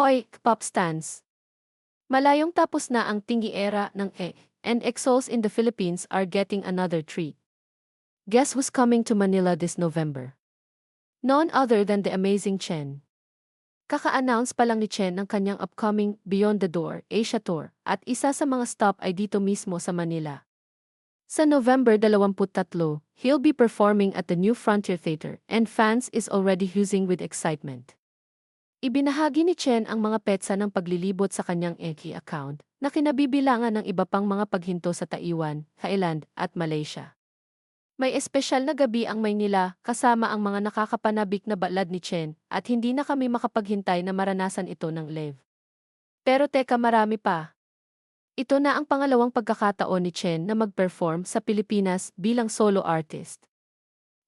Hoy, pop stans! Malayong tapos na ang tingi era ng E, and EXOs in the Philippines are getting another treat. Guess who's coming to Manila this November? None other than the amazing Chen. Kaka-announce pa lang ni Chen ng kanyang upcoming Beyond the Door Asia Tour at isa sa mga stop ay dito mismo sa Manila. Sa November 23, he'll be performing at the New Frontier Theater and fans is already husing with excitement. Ibinahagi ni Chen ang mga petsa ng paglilibot sa kanyang Eki account na kinabibilangan ng iba pang mga paghinto sa Taiwan, Thailand at Malaysia. May espesyal na gabi ang Maynila kasama ang mga nakakapanabik na balad ni Chen at hindi na kami makapaghintay na maranasan ito ng live. Pero teka marami pa. Ito na ang pangalawang pagkakataon ni Chen na mag-perform sa Pilipinas bilang solo artist.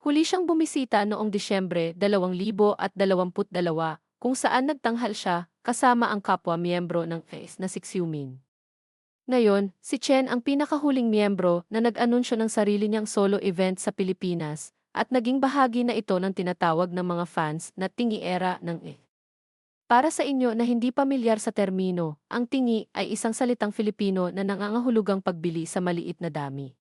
Huli siyang bumisita noong Disyembre 2022 kung saan nagtanghal siya kasama ang kapwa miyembro ng FACE na si Xiumin. Ngayon, si Chen ang pinakahuling miyembro na nag-anunsyo ng sarili niyang solo event sa Pilipinas at naging bahagi na ito ng tinatawag ng mga fans na tingi era ng E. Para sa inyo na hindi pamilyar sa termino, ang tingi ay isang salitang Filipino na nangangahulugang pagbili sa maliit na dami.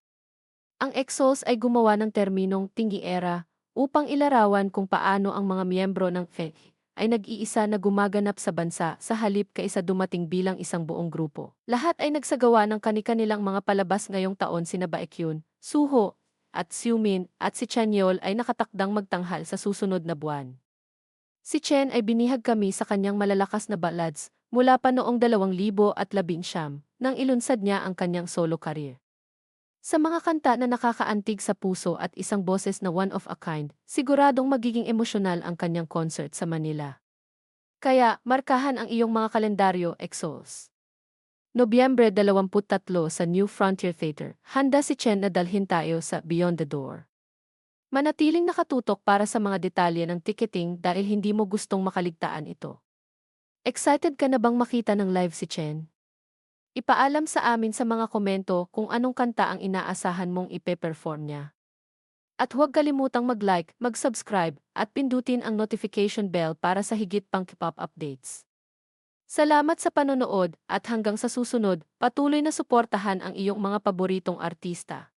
Ang EXOs ay gumawa ng terminong tingi era upang ilarawan kung paano ang mga miyembro ng FE ay nag-iisa na gumaganap sa bansa sa halip kaysa dumating bilang isang buong grupo. Lahat ay nagsagawa ng kanilang mga palabas ngayong taon sina Baekhyun, Suho, at Xiumin at si Chanyol ay nakatakdang magtanghal sa susunod na buwan. Si Chen ay binihag kami sa kanyang malalakas na ballads mula pa noong 2019 nang ilunsad niya ang kanyang solo career. Sa mga kanta na nakakaantig sa puso at isang boses na one of a kind, siguradong magiging emosyonal ang kanyang concert sa Manila. Kaya, markahan ang iyong mga kalendaryo, Exos. Nobyembre 23 sa New Frontier Theater, handa si Chen na dalhin tayo sa Beyond the Door. Manatiling nakatutok para sa mga detalye ng ticketing dahil hindi mo gustong makaligtaan ito. Excited ka na bang makita ng live si Chen? Ipaalam sa amin sa mga komento kung anong kanta ang inaasahan mong ipe-perform niya. At huwag kalimutang mag-like, mag-subscribe, at pindutin ang notification bell para sa higit pang K-pop updates. Salamat sa panonood at hanggang sa susunod, patuloy na suportahan ang iyong mga paboritong artista.